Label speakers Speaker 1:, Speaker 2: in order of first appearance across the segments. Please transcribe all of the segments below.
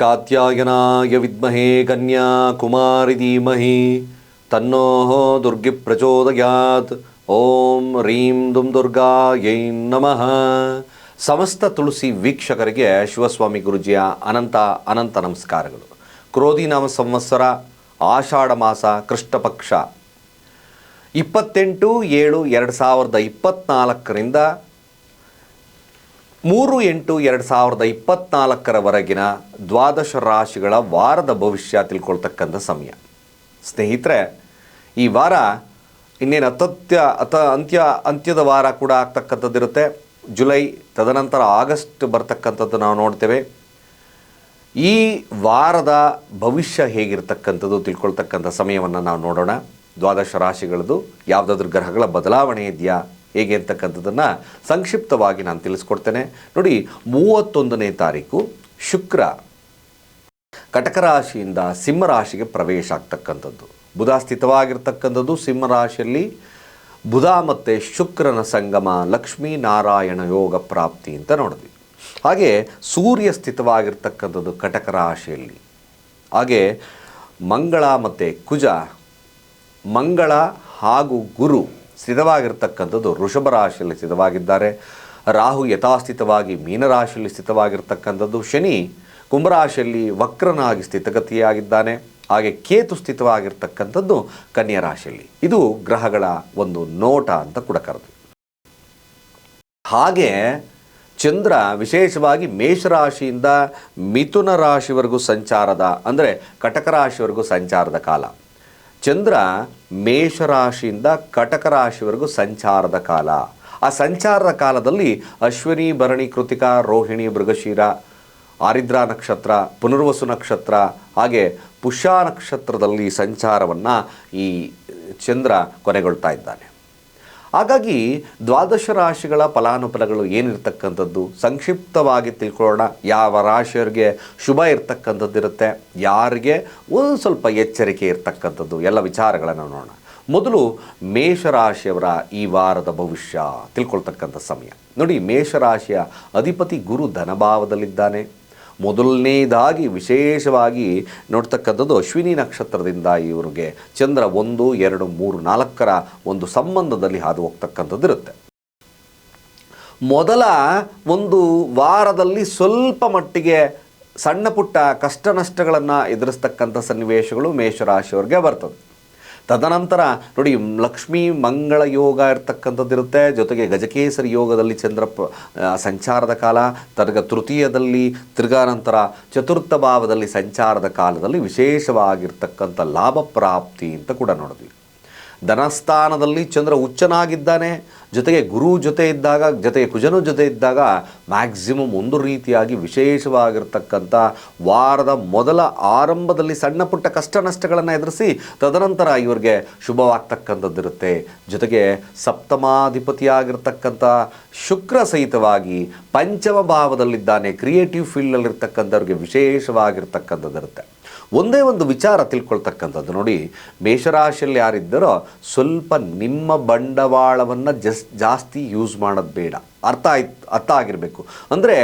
Speaker 1: ಕಾತ್ಯಾಯನಾಯ ವಿದ್ಮಹೇ ಕನ್ಯಾ ಕುಮಾರಿ ಧೀಮಹಿ. ತನ್ನೋ ದುರ್ಗಿ ಪ್ರಚೋದಯಾತ್. ಓಂ ರೀಂ ದುಂ ದುರ್ಗಾಯೈ ನಮಃ. ಸಮಸ್ತ ತುಳಸಿ ವೀಕ್ಷಕರಿಗೆ ಶಿವಸ್ವಾಮಿ ಗುರುಜಿಯ ಅನಂತ ಅನಂತ ನಮಸ್ಕಾರಗಳು. ಕ್ರೋಧಿ ನಾಮ ಸಂವತ್ಸರ, ಆಷಾಢ ಮಾಸ ಕೃಷ್ಣಪಕ್ಷ ಇಪ್ಪತ್ತೆಂಟು ಏಳು ಎರಡು ಸಾವಿರದ ಇಪ್ಪತ್ತ್ನಾಲ್ಕರಿಂದ ಮೂರು ಎಂಟು ಎರಡು ಸಾವಿರದ ಇಪ್ಪತ್ನಾಲ್ಕರವರೆಗಿನ ದ್ವಾದಶ ರಾಶಿಗಳ ವಾರದ ಭವಿಷ್ಯ ತಿಳ್ಕೊಳ್ತಕ್ಕಂಥ ಸಮಯ. ಸ್ನೇಹಿತರೆ, ಈ ವಾರ ಇನ್ನೇನು ಅತತ್ಯ, ಅತ, ಅಂತ್ಯ, ಅಂತ್ಯದ ವಾರ ಕೂಡ ಆಗ್ತಕ್ಕಂಥದ್ದಿರುತ್ತೆ. ಜುಲೈ ತದನಂತರ ಆಗಸ್ಟ್ ಬರ್ತಕ್ಕಂಥದ್ದು ನಾವು ನೋಡ್ತೇವೆ. ಈ ವಾರದ ಭವಿಷ್ಯ ಹೇಗಿರ್ತಕ್ಕಂಥದ್ದು ತಿಳ್ಕೊಳ್ತಕ್ಕಂಥ ಸಮಯವನ್ನು ನಾವು ನೋಡೋಣ. ದ್ವಾದಶ ರಾಶಿಗಳದ್ದು ಯಾವುದಾದ್ರೂ ಗ್ರಹಗಳ ಬದಲಾವಣೆ ಇದೆಯಾ? ಹೇಗೆ ಅಂತಕ್ಕಂಥದ್ದನ್ನು ಸಂಕ್ಷಿಪ್ತವಾಗಿ ನಾನು ತಿಳಿಸ್ಕೊಡ್ತೇನೆ. ನೋಡಿ, ಮೂವತ್ತೊಂದನೇ ತಾರೀಕು, ಶುಕ್ರ. ಕಟಕ ರಾಶಿಯಿಂದ ಸಿಂಹರಾಶಿಗೆ ಪ್ರವೇಶ ಆಗ್ತಕ್ಕಂಥದ್ದು. ಬುಧ ಸ್ಥಿತವಾಗಿರ್ತಕ್ಕಂಥದ್ದು ಸಿಂಹರಾಶಿಯಲ್ಲಿ. ಬುಧ ಮತ್ತು ಶುಕ್ರನ ಸಂಗಮ, ಲಕ್ಷ್ಮೀ ನಾರಾಯಣ ಯೋಗ ಪ್ರಾಪ್ತಿ ಅಂತ ನೋಡಿದ್ವಿ. ಹಾಗೆ ಸೂರ್ಯ ಸ್ಥಿತವಾಗಿರ್ತಕ್ಕಂಥದ್ದು ಕಟಕ ರಾಶಿಯಲ್ಲಿ ಹಾಗೆ ಮಂಗಳ ಮತ್ತು ಕುಜ, ಮಂಗಳ ಹಾಗೂ ಗುರು. ಸ್ಥಿತವಾಗಿರ್ತಕ್ಕಂಥದ್ದು ಋಷಭ ರಾಶಿಯಲ್ಲಿ ಸ್ಥಿತವಾಗಿದ್ದಾರೆ. ರಾಹು ಯಥಾಸ್ಥಿತವಾಗಿ ಮೀನರಾಶಿಯಲ್ಲಿ ಸ್ಥಿತವಾಗಿರ್ತಕ್ಕಂಥದ್ದು. ಶನಿ ಕುಂಭರಾಶಿಯಲ್ಲಿ ವಕ್ರನಾಗಿ ಸ್ಥಿತಗತಿಯಾಗಿದ್ದಾನೆ. ಹಾಗೆ ಕೇತು ಸ್ಥಿತವಾಗಿರ್ತಕ್ಕಂಥದ್ದು ಕನ್ಯಾ ರಾಶಿಯಲ್ಲಿ. ಇದು ಗ್ರಹಗಳ ಒಂದು ನೋಟ ಅಂತ ಕೂಡ ಕರೆದು. ಹಾಗೆ ಚಂದ್ರ ವಿಶೇಷವಾಗಿ ಮೇಷರಾಶಿಯಿಂದ ಮಿಥುನ ರಾಶಿವರೆಗೂ ಸಂಚಾರದ, ಅಂದರೆ ಕಟಕ ರಾಶಿವರೆಗೂ ಸಂಚಾರದ ಕಾಲ. ಚಂದ್ರ ಮೇಷರಾಶಿಯಿಂದ ಕಟಕ ರಾಶಿವರೆಗೂ ಸಂಚಾರದ ಕಾಲ. ಆ ಸಂಚಾರದ ಕಾಲದಲ್ಲಿ ಅಶ್ವಿನಿ, ಭರಣಿ, ಕೃತಿಕಾ, ರೋಹಿಣಿ, ಮೃಗಶೀರ, ಆರಿದ್ರಾ ನಕ್ಷತ್ರ, ಪುನರ್ವಸು ನಕ್ಷತ್ರ, ಹಾಗೆ ಪುಷ್ಯ ನಕ್ಷತ್ರದಲ್ಲಿ ಸಂಚಾರವನ್ನು ಈ ಚಂದ್ರ ಕೊನೆಗೊಳ್ತಾ ಇದ್ದಾನೆ. ಹಾಗಾಗಿ ದ್ವಾದಶ ರಾಶಿಗಳ ಫಲಾನುಫಲಗಳು ಏನಿರ್ತಕ್ಕಂಥದ್ದು? ಸಂಕ್ಷಿಪ್ತವಾಗಿ ತಿಳ್ಕೊಳ್ಳೋಣ. ಯಾವ ರಾಶಿಯವರಿಗೆ ಶುಭ ಇರ್ತಕ್ಕಂಥದ್ದಿರುತ್ತೆ? ಯಾರಿಗೆ? ಒಂದು ಸ್ವಲ್ಪ ಎಚ್ಚರಿಕೆ ಇರ್ತಕ್ಕಂಥದ್ದು. ಎಲ್ಲ ವಿಚಾರಗಳನ್ನು ನೋಡೋಣ. ಮೊದಲು ಮೇಷರಾಶಿಯವರ ಈ ವಾರದ ಭವಿಷ್ಯ ತಿಳ್ಕೊಳ್ತಕ್ಕಂಥ ಸಮಯ. ನೋಡಿ, ಮೇಷರಾಶಿಯ ಅಧಿಪತಿ ಗುರು ಧನಭಾವದಲ್ಲಿದ್ದಾನೆ. ಮೊದಲನೇದಾಗಿ ವಿಶೇಷವಾಗಿ ನೋಡ್ತಕ್ಕಂಥದ್ದು ಅಶ್ವಿನಿ ನಕ್ಷತ್ರದಿಂದ ಇವರಿಗೆ ಚಂದ್ರ ಒಂದು, ಎರಡು, ಮೂರು, ನಾಲ್ಕರ ಒಂದು ಸಂಬಂಧದಲ್ಲಿ ಹಾದು ಹೋಗ್ತಕ್ಕಂಥದ್ದು ಇರುತ್ತೆ ಮೊದಲ ಒಂದು ವಾರದಲ್ಲಿ ಸ್ವಲ್ಪ ಮಟ್ಟಿಗೆ ಸಣ್ಣ ಪುಟ್ಟ ಕಷ್ಟ ನಷ್ಟಗಳನ್ನು ಎದುರಿಸ್ತಕ್ಕಂಥ ಸನ್ನಿವೇಶಗಳು ಮೇಷರಾಶಿಯವ್ರಿಗೆ ಬರ್ತದೆ. ತದನಂತರ ನೋಡಿ, ಲಕ್ಷ್ಮೀ ಮಂಗಳ ಯೋಗ ಇರ್ತಕ್ಕಂಥದ್ದಿರುತ್ತೆ ಜೊತೆಗೆ ಗಜಕೇಸರಿ ಯೋಗದಲ್ಲಿ ಚಂದ್ರ ಸಂಚಾರದ ಕಾಲ, ತರ್ಗ ತೃತೀಯದಲ್ಲಿ ತಿರ್ಗಾನಂತರ ಚತುರ್ಥ ಭಾವದಲ್ಲಿ ಸಂಚಾರದ ಕಾಲದಲ್ಲಿ ವಿಶೇಷವಾಗಿರ್ತಕ್ಕಂಥ ಲಾಭ ಪ್ರಾಪ್ತಿ ಅಂತ ಕೂಡ ನೋಡಿದ್ವಿ. ಧನಸ್ಥಾನದಲ್ಲಿ ಚಂದ್ರ ಉಚ್ಚನಾಗಿದ್ದಾನೆ ಜೊತೆಗೆ ಗುರು ಜೊತೆ ಇದ್ದಾಗ, ಜೊತೆಗೆ ಕುಜನು ಜೊತೆ ಇದ್ದಾಗ ಮ್ಯಾಕ್ಸಿಮಮ್ ಒಂದು ರೀತಿಯಾಗಿ ವಿಶೇಷವಾಗಿರ್ತಕ್ಕಂಥ ವಾರದ ಮೊದಲ ಆರಂಭದಲ್ಲಿ ಸಣ್ಣ ಪುಟ್ಟ ಕಷ್ಟ ನಷ್ಟಗಳನ್ನು ಎದುರಿಸಿ, ತದನಂತರ ಇವರಿಗೆ ಶುಭವಾಗ್ತಕ್ಕಂಥದ್ದಿರುತ್ತೆ. ಜೊತೆಗೆ ಸಪ್ತಮಾಧಿಪತಿಯಾಗಿರ್ತಕ್ಕಂಥ ಶುಕ್ರ ಸಹಿತವಾಗಿ ಪಂಚಮ ಭಾವದಲ್ಲಿದ್ದಾನೆ. ಕ್ರಿಯೇಟಿವ್ ಫೀಲ್ಡಲ್ಲಿರ್ತಕ್ಕಂಥವ್ರಿಗೆ ವಿಶೇಷವಾಗಿರ್ತಕ್ಕಂಥದ್ದಿರುತ್ತೆ. ಒಂದೇ ಒಂದು ವಿಚಾರ ತಿಳ್ಕೊಳ್ತಕ್ಕಂಥದ್ದು. ನೋಡಿ, ಮೇಷರಾಶಿಯಲ್ಲಿ ಯಾರಿದ್ದರೋ ಸ್ವಲ್ಪ ನಿಮ್ಮ ಬಂಡವಾಳವನ್ನು ಜಸ್, ಜಾಸ್ತಿ ಯೂಸ್ ಮಾಡೋದು ಬೇಡ. ಅರ್ಥ ಆಯ್ತು, ಅರ್ಥ ಆಗಿರಬೇಕು. ಅಂದರೆ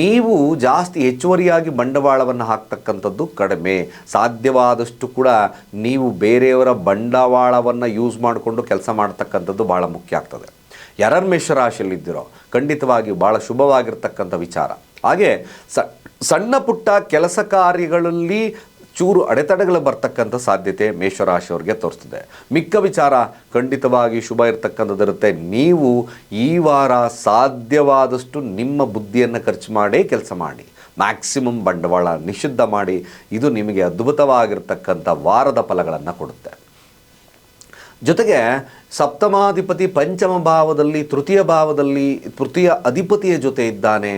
Speaker 1: ನೀವು ಜಾಸ್ತಿ ಹೆಚ್ಚುವರಿಯಾಗಿ ಬಂಡವಾಳವನ್ನು ಹಾಕ್ತಕ್ಕಂಥದ್ದು ಕಡಿಮೆ. ಸಾಧ್ಯವಾದಷ್ಟು ಕೂಡ ನೀವು ಬೇರೆಯವರ ಬಂಡವಾಳವನ್ನು ಯೂಸ್ ಮಾಡಿಕೊಂಡು ಕೆಲಸ ಮಾಡ್ತಕ್ಕಂಥದ್ದು ಭಾಳ ಮುಖ್ಯ ಆಗ್ತದೆ. ಯಾರ ಮೇಷರಾಶಿಯಲ್ಲಿದ್ದೀರೋ ಖಂಡಿತವಾಗಿಯೂ ಭಾಳ ಶುಭವಾಗಿರ್ತಕ್ಕಂಥ ವಿಚಾರ. ಹಾಗೆ ಸಣ್ಣ ಪುಟ್ಟ ಕೆಲಸ ಕಾರ್ಯಗಳಲ್ಲಿ ಚೂರು ಅಡೆತಡೆಗಳು ಬರ್ತಕ್ಕಂಥ ಸಾಧ್ಯತೆ ಮೇಷರಾಶಿಯವ್ರಿಗೆ ತೋರಿಸ್ತದೆ. ಮಿಕ್ಕ ವಿಚಾರ ಖಂಡಿತವಾಗಿ ಶುಭ ಇರತಕ್ಕಂಥದ್ದಿರುತ್ತೆ. ನೀವು ಈ ವಾರ ಸಾಧ್ಯವಾದಷ್ಟು ನಿಮ್ಮ ಬುದ್ಧಿಯನ್ನು ಖರ್ಚು ಮಾಡೇ ಕೆಲಸ ಮಾಡಿ. ಮ್ಯಾಕ್ಸಿಮಮ್ ಬಂಡವಾಳ ನಿಷಿದ್ಧ ಮಾಡಿ. ಇದು ನಿಮಗೆ ಅದ್ಭುತವಾಗಿರ್ತಕ್ಕಂಥ ವಾರದ ಫಲಗಳನ್ನು ಕೊಡುತ್ತೆ. ಜೊತೆಗೆ ಸಪ್ತಮಾಧಿಪತಿ ಪಂಚಮ ಭಾವದಲ್ಲಿ, ತೃತೀಯ ಭಾವದಲ್ಲಿ, ತೃತೀಯ ಅಧಿಪತಿಯ ಜೊತೆ ಇದ್ದಾನೆ.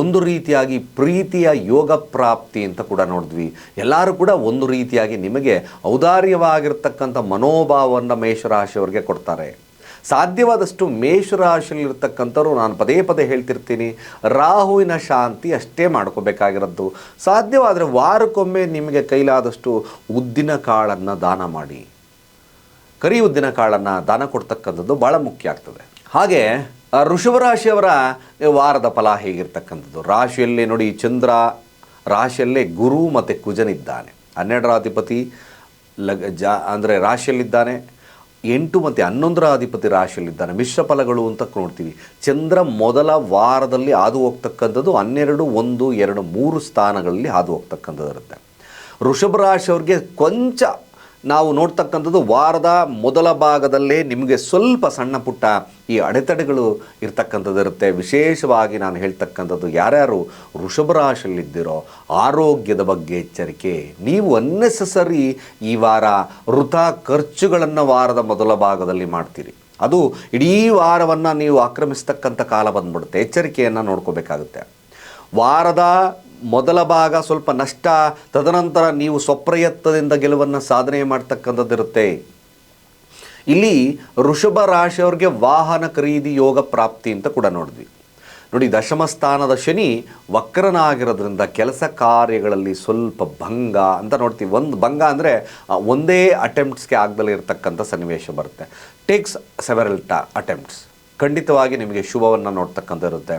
Speaker 1: ಒಂದು ರೀತಿಯಾಗಿ ಪ್ರೀತಿಯ ಯೋಗ ಪ್ರಾಪ್ತಿ ಅಂತ ಕೂಡ ನೋಡಿದ್ವಿ. ಎಲ್ಲರೂ ಕೂಡ ಒಂದು ರೀತಿಯಾಗಿ ನಿಮಗೆ ಔದಾರ್ಯವಾಗಿರ್ತಕ್ಕಂಥ ಮನೋಭಾವವನ್ನು ಮೇಷರಾಶಿಯವರಿಗೆ ಕೊಡ್ತಾರೆ. ಸಾಧ್ಯವಾದಷ್ಟು ಮೇಷರಾಶಿಯಲ್ಲಿರ್ತಕ್ಕಂಥವ್ರು ನಾನು ಪದೇ ಪದೇ ಹೇಳ್ತಿರ್ತೀನಿ, ರಾಹುವಿನ ಶಾಂತಿ ಅಷ್ಟೇ ಮಾಡ್ಕೋಬೇಕಾಗಿರೋದು ಸಾಧ್ಯವಾದರೆ ವಾರಕ್ಕೊಮ್ಮೆ ನಿಮಗೆ ಕೈಲಾದಷ್ಟು ಉದ್ದಿನ ಕಾಳನ್ನು ದಾನ ಮಾಡಿ. ಕರಿ ಉದ್ದಿನ ಕಾಳನ್ನು ದಾನ ಕೊಡ್ತಕ್ಕಂಥದ್ದು ಭಾಳ ಮುಖ್ಯ ಆಗ್ತದೆ. ಹಾಗೆ ರಾಶಿಯವರ ವಾರದ ಫಲ ಹೇಗಿರ್ತಕ್ಕಂಥದ್ದು? ರಾಶಿಯಲ್ಲಿ ನೋಡಿ ಚಂದ್ರ, ರಾಶಿಯಲ್ಲೇ ಗುರು ಮತ್ತು ಕುಜನಿದ್ದಾನೆ. ಹನ್ನೆರಡರ ಅಧಿಪತಿ ಲಗ್, ಜ, ಅಂದರೆ ರಾಶಿಯಲ್ಲಿದ್ದಾನೆ. ಎಂಟು ಮತ್ತು ಹನ್ನೊಂದರ ಅಧಿಪತಿ ರಾಶಿಯಲ್ಲಿದ್ದಾನೆ. ಮಿಶ್ರ ಫಲಗಳು ಅಂತ ನೋಡ್ತೀವಿ. ಚಂದ್ರ ಮೊದಲ ವಾರದಲ್ಲಿ ಹಾದು ಹೋಗ್ತಕ್ಕಂಥದ್ದು ಹನ್ನೆರಡು, ಒಂದು, ಎರಡು, ಮೂರು ಸ್ಥಾನಗಳಲ್ಲಿ ಹಾದು ಹೋಗ್ತಕ್ಕಂಥದ್ದು ಇರುತ್ತೆ ಋಷಭ ರಾಶಿಯವ್ರಿಗೆ ಕೊಂಚ ನಾವು ನೋಡ್ತಕ್ಕಂಥದ್ದು ವಾರದ ಮೊದಲ ಭಾಗದಲ್ಲೇ ನಿಮಗೆ ಸ್ವಲ್ಪ ಸಣ್ಣ ಪುಟ್ಟ ಈ ಅಡೆತಡೆಗಳು ಇರ್ತಕ್ಕಂಥದ್ದು ಇರುತ್ತೆ. ವಿಶೇಷವಾಗಿ ನಾನು ಹೇಳ್ತಕ್ಕಂಥದ್ದು ಯಾರ್ಯಾರು ವೃಷಭ ರಾಶಿಯಲ್ಲಿದ್ದೀರೋ ಆರೋಗ್ಯದ ಬಗ್ಗೆ ಎಚ್ಚರಿಕೆ, ನೀವು ಅನ್ನೆಸಸರಿ ಈ ವಾರ ಋತ ಖರ್ಚುಗಳನ್ನು ವಾರದ ಮೊದಲ ಭಾಗದಲ್ಲಿ ಮಾಡ್ತೀರಿ. ಅದು ಇಡೀ ವಾರವನ್ನು ನೀವು ಆಕ್ರಮಿಸ್ತಕ್ಕಂಥ ಕಾಲ ಬಂದ್ಬಿಡುತ್ತೆ. ಎಚ್ಚರಿಕೆಯನ್ನು ನೋಡ್ಕೋಬೇಕಾಗುತ್ತೆ. ವಾರದ ಮೊದಲ ಭಾಗ ಸ್ವಲ್ಪ ನಷ್ಟ, ತದನಂತರ ನೀವು ಸ್ವಪ್ರಯತ್ನದಿಂದ ಗೆಲುವನ್ನು ಸಾಧನೆ ಮಾಡ್ತಕ್ಕಂಥದ್ದಿರುತ್ತೆ. ಇಲ್ಲಿ ಋಷಭ ರಾಶಿಯವ್ರಿಗೆ ವಾಹನ ಖರೀದಿ ಯೋಗ ಪ್ರಾಪ್ತಿ ಅಂತ ಕೂಡ ನೋಡಿದ್ವಿ. ನೋಡಿ, ದಶಮ ಸ್ಥಾನದ ಶನಿ ವಕ್ರನಾಗಿರೋದ್ರಿಂದ ಕೆಲಸ ಕಾರ್ಯಗಳಲ್ಲಿ ಸ್ವಲ್ಪ ಭಂಗ ಅಂತ ನೋಡ್ತೀವಿ. ಒಂದು ಭಂಗ ಅಂದರೆ ಒಂದೇ ಅಟೆಂಪ್ಟ್ಸ್ಗೆ ಆಗದಲ್ಲಿ ಇರತಕ್ಕಂಥ ಸನ್ನಿವೇಶ ಬರುತ್ತೆ. ಟೇಕ್ಸ್ ಸೆವೆರಲ್ ಟ ಅಟೆಂಪ್ಟ್ಸ್ ಖಂಡಿತವಾಗಿ ನಿಮಗೆ ಶುಭವನ್ನು ನೋಡ್ತಕ್ಕಂಥ ಇರುತ್ತೆ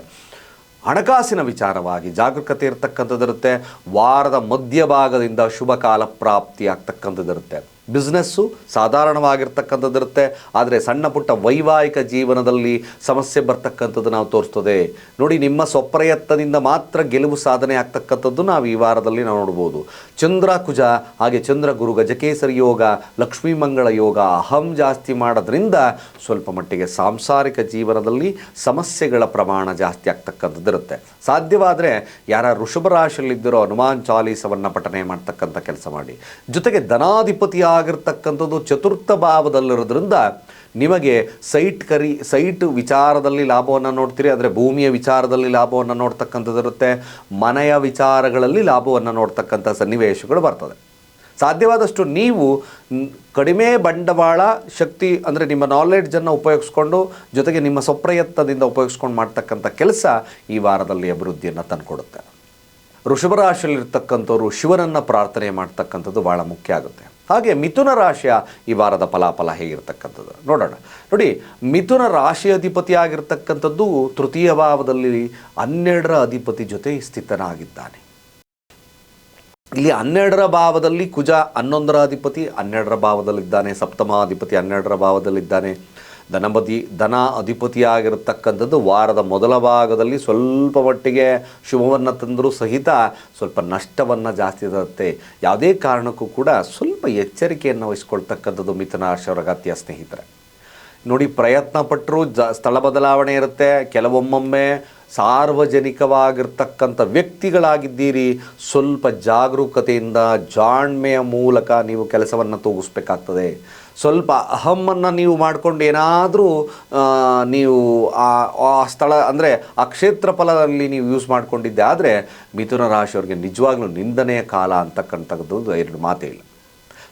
Speaker 1: ಹಣಕಾಸಿನ ವಿಚಾರವಾಗಿ ಜಾಗರೂಕತೆ ಇರತಕ್ಕಂಥದ್ದಿರುತ್ತೆ. ವಾರದ ಮಧ್ಯಭಾಗದಿಂದ ಶುಭ ಕಾಲ ಪ್ರಾಪ್ತಿ ಆಗ್ತಕ್ಕಂಥದ್ದಿರುತ್ತೆ ಬಿಸ್ನೆಸ್ಸು ಸಾಧಾರಣವಾಗಿರ್ತಕ್ಕಂಥದ್ದಿರುತ್ತೆ. ಆದರೆ ಸಣ್ಣ ಪುಟ್ಟ ವೈವಾಹಿಕ ಜೀವನದಲ್ಲಿ ಸಮಸ್ಯೆ ಬರ್ತಕ್ಕಂಥದ್ದು ನಾವು ತೋರಿಸ್ತದೆ. ನೋಡಿ, ನಿಮ್ಮ ಸ್ವಪ್ರಯತ್ನದಿಂದ ಮಾತ್ರ ಗೆಲುವು ಸಾಧನೆ ಆಗ್ತಕ್ಕಂಥದ್ದು ನಾವು ಈ ವಾರದಲ್ಲಿ ನಾವು ನೋಡ್ಬೋದು. ಚಂದ್ರ ಕುಜ, ಹಾಗೆ ಚಂದ್ರ ಗುರು ಗಜಕೇಸರಿ ಯೋಗ, ಲಕ್ಷ್ಮೀ ಮಂಗಳ ಯೋಗ, ಅಹಂ ಜಾಸ್ತಿ ಮಾಡೋದ್ರಿಂದ ಸ್ವಲ್ಪ ಮಟ್ಟಿಗೆ ಸಾಂಸಾರಿಕ ಜೀವನದಲ್ಲಿ ಸಮಸ್ಯೆಗಳ ಪ್ರಮಾಣ ಜಾಸ್ತಿ ಆಗ್ತಕ್ಕಂಥದ್ದಿರುತ್ತೆ. ಸಾಧ್ಯವಾದರೆ ಯಾರ ಋಷಭ ರಾಶಿಯಲ್ಲಿದ್ದಿರೋ ಹನುಮಾನ್ ಚಾಲೀಸವನ್ನು ಪಠನೆ ಮಾಡ್ತಕ್ಕಂಥ ಕೆಲಸ ಮಾಡಿ. ಜೊತೆಗೆ ಧನಾಧಿಪತಿಯಾಗಿರ್ತಕ್ಕಂಥದ್ದು ಚತುರ್ಥ ಭಾವದಲ್ಲಿರೋದ್ರಿಂದ ನಿಮಗೆ ಸೈಟ್ ಕರಿ, ಸೈಟ್ ವಿಚಾರದಲ್ಲಿ ಲಾಭವನ್ನು ನೋಡ್ತೀರಿ ಅಂದರೆ ಭೂಮಿಯ ವಿಚಾರದಲ್ಲಿ ಲಾಭವನ್ನು ನೋಡ್ತಕ್ಕಂಥದ್ದಿರುತ್ತೆ ಮನೆಯ ವಿಚಾರಗಳಲ್ಲಿ ಲಾಭವನ್ನು ನೋಡ್ತಕ್ಕಂಥ ಸನ್ನಿವೇಶಗಳು ಬರ್ತದೆ. ಸಾಧ್ಯವಾದಷ್ಟು ನೀವು ಕಡಿಮೆ ಬಂಡವಾಳ ಶಕ್ತಿ, ಅಂದರೆ ನಿಮ್ಮ ನಾಲೆಡ್ಜನ್ನು ಉಪಯೋಗಿಸ್ಕೊಂಡು, ಜೊತೆಗೆ ನಿಮ್ಮ ಸ್ವಪ್ರಯತ್ನದಿಂದ ಉಪಯೋಗಿಸ್ಕೊಂಡು ಮಾಡ್ತಕ್ಕಂಥ ಕೆಲಸ ಈ ವಾರದಲ್ಲಿ ಅಭಿವೃದ್ಧಿಯನ್ನು ತಂದುಕೊಡುತ್ತೆ. ವೃಷಭ ರಾಶಿಯಲ್ಲಿರ್ತಕ್ಕಂಥವ್ರು ಶಿವನನ್ನು ಪ್ರಾರ್ಥನೆ ಮಾಡ್ತಕ್ಕಂಥದ್ದು ಭಾಳ ಮುಖ್ಯ ಆಗುತ್ತೆ. ಹಾಗೆ ಮಿಥುನ ರಾಶಿಯ ಈ ವಾರದ ಫಲಾಫಲ ಹೇಗಿರ್ತಕ್ಕಂಥದ್ದು? ನೋಡೋಣ. ನೋಡಿ, ಮಿಥುನ ರಾಶಿ ಅಧಿಪತಿ ಆಗಿರ್ತಕ್ಕಂಥದ್ದು ತೃತೀಯ ಭಾವದಲ್ಲಿ ಹನ್ನೆರಡರ ಅಧಿಪತಿ ಜೊತೆ ಸ್ಥಿತನಾಗಿದ್ದಾನೆ. ಇಲ್ಲಿ ಹನ್ನೆರಡರ ಭಾವದಲ್ಲಿ ಕುಜ ಹನ್ನೊಂದರ ಅಧಿಪತಿ, ಹನ್ನೆರಡರ ಭಾವದಲ್ಲಿದ್ದಾನೆ ಸಪ್ತಮ ಅಧಿಪತಿ ಹನ್ನೆರಡರ ಭಾವದಲ್ಲಿದ್ದಾನೆ ಧನಪತಿ ಧನ ಅಧಿಪತಿಯಾಗಿರತಕ್ಕಂಥದ್ದು ವಾರದ ಮೊದಲ ಭಾಗದಲ್ಲಿ ಸ್ವಲ್ಪ ಮಟ್ಟಿಗೆ ಶುಭವನ್ನು ತಂದರೂ ಸಹಿತ ಸ್ವಲ್ಪ ನಷ್ಟವನ್ನು ಜಾಸ್ತಿ ತರುತ್ತೆ. ಯಾವುದೇ ಕಾರಣಕ್ಕೂ ಕೂಡ ಸ್ವಲ್ಪ ಎಚ್ಚರಿಕೆಯನ್ನು ವಹಿಸ್ಕೊಳ್ತಕ್ಕಂಥದ್ದು ಮಿಥುನ ರಾಶಿಯವರ ಸ್ನೇಹಿತರೆ. ನೋಡಿ, ಪ್ರಯತ್ನ ಪಟ್ಟರು ಜ ಸ್ಥಳ ಬದಲಾವಣೆ ಇರುತ್ತೆ. ಕೆಲವೊಮ್ಮೊಮ್ಮೆ ಸಾರ್ವಜನಿಕವಾಗಿರ್ತಕ್ಕಂಥ ವ್ಯಕ್ತಿಗಳಾಗಿದ್ದೀರಿ. ಸ್ವಲ್ಪ ಜಾಗರೂಕತೆಯಿಂದ ಜಾಣ್ಮೆಯ ಮೂಲಕ ನೀವು ಕೆಲಸವನ್ನು ತೂಗಿಸ್ಬೇಕಾಗ್ತದೆ. ಸ್ವಲ್ಪ ಅಹಮ್ಮನ್ನು ನೀವು ಮಾಡಿಕೊಂಡು ಏನಾದರೂ ನೀವು ಆ ಆ ಸ್ಥಳ, ಅಂದರೆ ಆ ಕ್ಷೇತ್ರ ಫಲದಲ್ಲಿ ನೀವು ಯೂಸ್ ಮಾಡಿಕೊಂಡಿದ್ದೆ ಆದರೆ ಮಿಥುನ ರಾಶಿಯವ್ರಿಗೆ ನಿಜವಾಗ್ಲೂ ನಿಂದನೆಯ ಕಾಲ ಅಂತಕ್ಕಂಥದ್ದು ಎರಡು ಮಾತೇ ಇಲ್ಲ.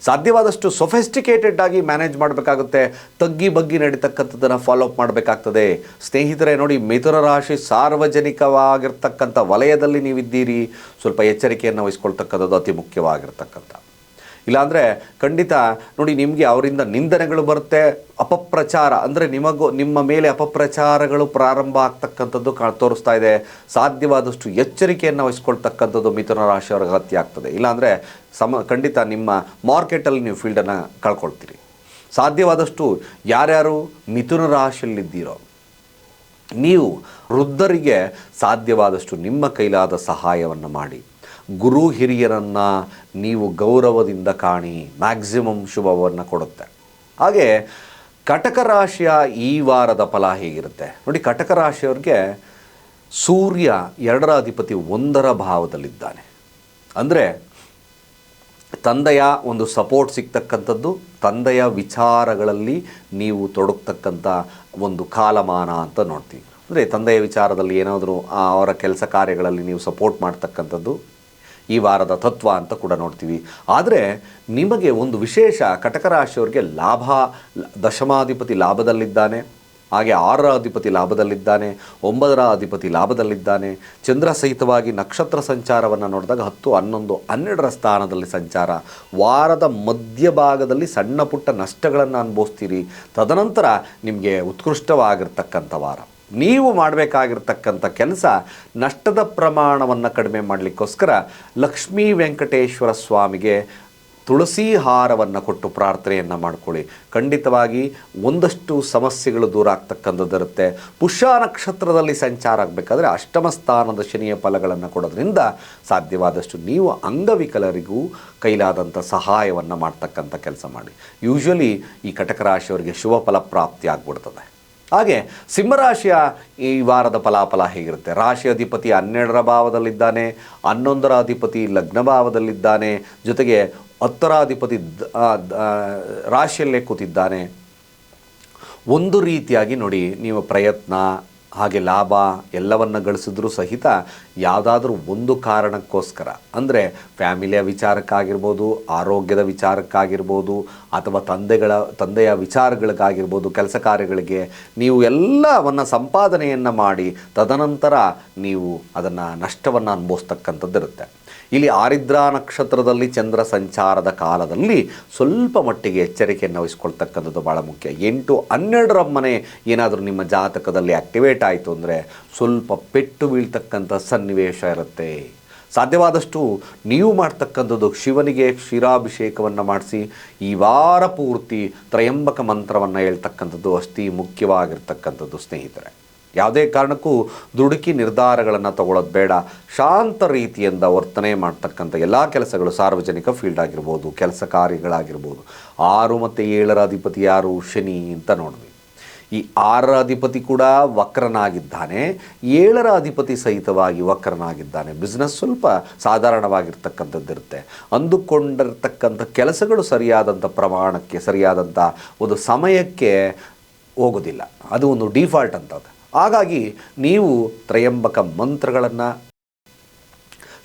Speaker 1: ಸಾಧ್ಯವಾದಷ್ಟು ಸೊಫೆಸ್ಟಿಕೇಟೆಡ್ ಆಗಿ ಮ್ಯಾನೇಜ್ ಮಾಡಬೇಕಾಗುತ್ತೆ, ತಗ್ಗಿ ಬಗ್ಗಿ ನಡೀತಕ್ಕಂಥದ್ದನ್ನು ಫಾಲೋ ಅಪ್ ಮಾಡಬೇಕಾಗ್ತದೆ. ಸ್ನೇಹಿತರೆ, ನೋಡಿ ಮಿಥುನ ರಾಶಿ ಸಾರ್ವಜನಿಕವಾಗಿರ್ತಕ್ಕಂಥ ವಲಯದಲ್ಲಿ ನೀವಿದ್ದೀರಿ, ಸ್ವಲ್ಪ ಎಚ್ಚರಿಕೆಯನ್ನು ವಹಿಸ್ಕೊಳ್ತಕ್ಕಂಥದ್ದು ಅತಿ ಮುಖ್ಯವಾಗಿರ್ತಕ್ಕಂಥ. ಇಲ್ಲಾಂದರೆ ಖಂಡಿತ ನೋಡಿ ನಿಮಗೆ ಅವರಿಂದ ನಿಂದನೆಗಳು ಬರುತ್ತೆ, ಅಪಪ್ರಚಾರ ಅಂದರೆ ನಿಮಗೂ, ನಿಮ್ಮ ಮೇಲೆ ಅಪಪ್ರಚಾರಗಳು ಪ್ರಾರಂಭ ಆಗ್ತಕ್ಕಂಥದ್ದು ಕಾ ತೋರಿಸ್ತಾ ಇದೆ. ಸಾಧ್ಯವಾದಷ್ಟು ಎಚ್ಚರಿಕೆಯನ್ನು ವಹಿಸ್ಕೊಳ್ತಕ್ಕಂಥದ್ದು ಮಿಥುನ ರಾಶಿಯವರ ಅಗತ್ಯ ಆಗ್ತದೆ. ಇಲ್ಲಾಂದರೆ ಸಮ, ಖಂಡಿತ ನಿಮ್ಮ ಮಾರ್ಕೆಟಲ್ಲಿ ನೀವು ಫೀಲ್ಡನ್ನು ಕಳ್ಕೊಳ್ತೀರಿ. ಸಾಧ್ಯವಾದಷ್ಟು ಯಾರ್ಯಾರು ಮಿಥುನ ರಾಶಿಯಲ್ಲಿದ್ದೀರೋ, ನೀವು ವೃದ್ಧರಿಗೆ ಸಾಧ್ಯವಾದಷ್ಟು ನಿಮ್ಮ ಕೈಲಾದ ಸಹಾಯವನ್ನು ಮಾಡಿ. ಗುರು ಹಿರಿಯರನ್ನು ನೀವು ಗೌರವದಿಂದ ಕಾಣಿ ಮ್ಯಾಕ್ಸಿಮಮ್ ಶುಭವನ್ನು ಕೊಡುತ್ತೆ. ಹಾಗೆ ಕಟಕ ರಾಶಿಯ ಈ ವಾರದ ಫಲ ಹೇಗಿರುತ್ತೆ? ನೋಡಿ, ಕಟಕ ರಾಶಿಯವ್ರಿಗೆ ಸೂರ್ಯ ಎರಡರ ಅಧಿಪತಿ ಒಂದರ ಭಾವದಲ್ಲಿದ್ದಾನೆ. ಅಂದರೆ ತಂದೆಯ ಒಂದು ಸಪೋರ್ಟ್ ಸಿಗ್ತಕ್ಕಂಥದ್ದು, ತಂದೆಯ ವಿಚಾರಗಳಲ್ಲಿ ನೀವು ತೊಡಗ್ತಕ್ಕಂಥ ಒಂದು ಕಾಲಮಾನ ಅಂತ ನೋಡ್ತೀವಿ. ಅಂದರೆ ತಂದೆಯ ವಿಚಾರದಲ್ಲಿ ಏನಾದರೂ ಅವರ ಕೆಲಸ ಕಾರ್ಯಗಳಲ್ಲಿ ನೀವು ಸಪೋರ್ಟ್ ಮಾಡ್ತಕ್ಕಂಥದ್ದು ಈ ವಾರದ ತತ್ವ ಅಂತ ಕೂಡ ನೋಡ್ತೀವಿ. ಆದರೆ ನಿಮಗೆ ಒಂದು ವಿಶೇಷ ಕಟಕ ರಾಶಿಯವರಿಗೆ ಲಾಭ, ದಶಮಾಧಿಪತಿ ಲಾಭದಲ್ಲಿದ್ದಾನೆ, ಹಾಗೆ ಆರರ ಅಧಿಪತಿ ಲಾಭದಲ್ಲಿದ್ದಾನೆ, ಒಂಬತ್ತರ ಅಧಿಪತಿ ಲಾಭದಲ್ಲಿದ್ದಾನೆ, ಚಂದ್ರ ಸಹಿತವಾಗಿ ನಕ್ಷತ್ರ ಸಂಚಾರವನ್ನು ನೋಡಿದಾಗ ಹತ್ತು, ಹನ್ನೊಂದು, ಹನ್ನೆರಡರ ಸ್ಥಾನದಲ್ಲಿ ಸಂಚಾರ. ವಾರದ ಮಧ್ಯಭಾಗದಲ್ಲಿ ಸಣ್ಣ ಪುಟ್ಟ ನಷ್ಟಗಳನ್ನು ಅನುಭವಿಸ್ತೀರಿ. ತದನಂತರ ನಿಮಗೆ ಉತ್ಕೃಷ್ಟವಾಗಿರ್ತಕ್ಕಂಥ ವಾರ. ನೀವು ಮಾಡಬೇಕಾಗಿರ್ತಕ್ಕಂಥ ಕೆಲಸ ನಷ್ಟದ ಪ್ರಮಾಣವನ್ನು ಕಡಿಮೆ ಮಾಡಲಿಕ್ಕೋಸ್ಕರ ಲಕ್ಷ್ಮೀ ವೆಂಕಟೇಶ್ವರ ಸ್ವಾಮಿಗೆ ತುಳಸಿ ಹಾರವನ್ನು ಕೊಟ್ಟು ಪ್ರಾರ್ಥನೆಯನ್ನು ಮಾಡ್ಕೊಳ್ಳಿ. ಖಂಡಿತವಾಗಿ ಒಂದಷ್ಟು ಸಮಸ್ಯೆಗಳು ದೂರ ಆಗ್ತಕ್ಕಂಥದ್ದಿರುತ್ತೆ ಪುಷ್ಯ ನಕ್ಷತ್ರದಲ್ಲಿ ಸಂಚಾರ ಆಗಬೇಕಾದ್ರೆ ಅಷ್ಟಮ ಸ್ಥಾನದ ಶನಿಯ ಫಲಗಳನ್ನು ಕೊಡೋದ್ರಿಂದ ಸಾಧ್ಯವಾದಷ್ಟು ನೀವು ಅಂಗವಿಕಲರಿಗೂ ಕೈಲಾದಂಥ ಸಹಾಯವನ್ನು ಮಾಡ್ತಕ್ಕಂಥ ಕೆಲಸ ಮಾಡಿ. ಯೂಶ್ವಲಿ ಈ ಕಟಕ ರಾಶಿಯವರಿಗೆ ಶುಭ ಫಲ ಪ್ರಾಪ್ತಿ ಆಗ್ಬಿಡ್ತದೆ. ಹಾಗೆ ಸಿಂಹರಾಶಿಯ ಈ ವಾರದ ಫಲಾಫಲ ಹೇಗಿರುತ್ತೆ? ರಾಶಿ ಅಧಿಪತಿ ಹನ್ನೆರಡರ ಭಾವದಲ್ಲಿದ್ದಾನೆ, ಹನ್ನೊಂದರ ಅಧಿಪತಿ ಲಗ್ನ ಭಾವದಲ್ಲಿದ್ದಾನೆ, ಜೊತೆಗೆ ಹತ್ತರ ಅಧಿಪತಿ ರಾಶಿಯಲ್ಲೇ ಕೂತಿದ್ದಾನೆ. ಒಂದು ರೀತಿಯಾಗಿ ನೋಡಿ, ನೀವು ಪ್ರಯತ್ನ ಹಾಗೆ ಲಾಭ ಎಲ್ಲವನ್ನ ಗಳಿಸಿದ್ರೂ ಸಹಿತ ಯಾವುದಾದ್ರೂ ಒಂದು ಕಾರಣಕ್ಕೋಸ್ಕರ, ಅಂದರೆ ಫ್ಯಾಮಿಲಿಯ ವಿಚಾರಕ್ಕಾಗಿರ್ಬೋದು, ಆರೋಗ್ಯದ ವಿಚಾರಕ್ಕಾಗಿರ್ಬೋದು, ಅಥವಾ ತಂದೆಗಳ, ತಂದೆಯ ವಿಚಾರಗಳಿಗಾಗಿರ್ಬೋದು, ಕೆಲಸ ಕಾರ್ಯಗಳಿಗೆ ನೀವು ಎಲ್ಲವನ್ನು ಸಂಪಾದನೆಯನ್ನು ಮಾಡಿ, ತದನಂತರ ನೀವು ಅದನ್ನು ನಷ್ಟವನ್ನು ಅನುಭವಿಸ್ತಕ್ಕಂಥದ್ದಿರುತ್ತೆ. ಇಲ್ಲಿ ಆರಿದ್ರಾ ನಕ್ಷತ್ರದಲ್ಲಿ ಚಂದ್ರ ಸಂಚಾರದ ಕಾಲದಲ್ಲಿ ಸ್ವಲ್ಪ ಮಟ್ಟಿಗೆ ಎಚ್ಚರಿಕೆಯನ್ನು ವಹಿಸ್ಕೊಳ್ತಕ್ಕಂಥದ್ದು ಭಾಳ ಮುಖ್ಯ. ಎಂಟು ಹನ್ನೆರಡರ ಮನೆ ಏನಾದರೂ ನಿಮ್ಮ ಜಾತಕದಲ್ಲಿ ಆಕ್ಟಿವೇಟ್ ಆಯಿತು ಅಂದರೆ ಸ್ವಲ್ಪ ಪೆಟ್ಟು ಬೀಳ್ತಕ್ಕಂಥ ಸನ್ನಿವೇಶ ಇರುತ್ತೆ. ಸಾಧ್ಯವಾದಷ್ಟು ನೀವು ಮಾಡ್ತಕ್ಕಂಥದ್ದು ಶಿವನಿಗೆ ಕ್ಷೀರಾಭಿಷೇಕವನ್ನು ಮಾಡಿಸಿ, ಈ ವಾರ ಪೂರ್ತಿ ತ್ರಯಂಬಕ ಮಂತ್ರವನ್ನು ಹೇಳ್ತಕ್ಕಂಥದ್ದು ಅಷ್ಟೇ ಮುಖ್ಯವಾಗಿರ್ತಕ್ಕಂಥದ್ದು ಸ್ನೇಹಿತರೆ. ಯಾವುದೇ ಕಾರಣಕ್ಕೂ ದುಡುಕಿ ನಿರ್ಧಾರಗಳನ್ನು ತಗೊಳ್ಳೋದು ಬೇಡ. ಶಾಂತ ರೀತಿಯಿಂದ ವರ್ತನೆ ಮಾಡ್ತಕ್ಕಂಥ ಎಲ್ಲ ಕೆಲಸಗಳು ಸಾರ್ವಜನಿಕ ಫೀಲ್ಡ್ ಆಗಿರ್ಬೋದು, ಕೆಲಸ ಕಾರ್ಯಗಳಾಗಿರ್ಬೋದು. ಆರು ಮತ್ತು ಏಳರ ಅಧಿಪತಿ ಯಾರು? ಶನಿ ಅಂತ ನೋಡಿದ್ವಿ ಈ ಆರರ ಅಧಿಪತಿ ಕೂಡ ವಕ್ರನಾಗಿದ್ದಾನೆ. ಏಳರ ಅಧಿಪತಿ ಸಹಿತವಾಗಿ ವಕ್ರನಾಗಿದ್ದಾನೆ. ಬಿಸ್ನೆಸ್ ಸ್ವಲ್ಪ ಸಾಧಾರಣವಾಗಿರ್ತಕ್ಕಂಥದ್ದಿರುತ್ತೆ. ಅಂದುಕೊಂಡಿರ್ತಕ್ಕಂಥ ಕೆಲಸಗಳು ಸರಿಯಾದಂಥ ಪ್ರಮಾಣಕ್ಕೆ, ಸರಿಯಾದಂಥ ಒಂದು ಸಮಯಕ್ಕೆ ಹೋಗೋದಿಲ್ಲ. ಅದು ಒಂದು ಡಿಫಾಲ್ಟ್ ಅಂತದ್ದು ಹಾಗಾಗಿ ನೀವು ತ್ರಯಂಬಕ ಮಂತ್ರಗಳನ್ನು,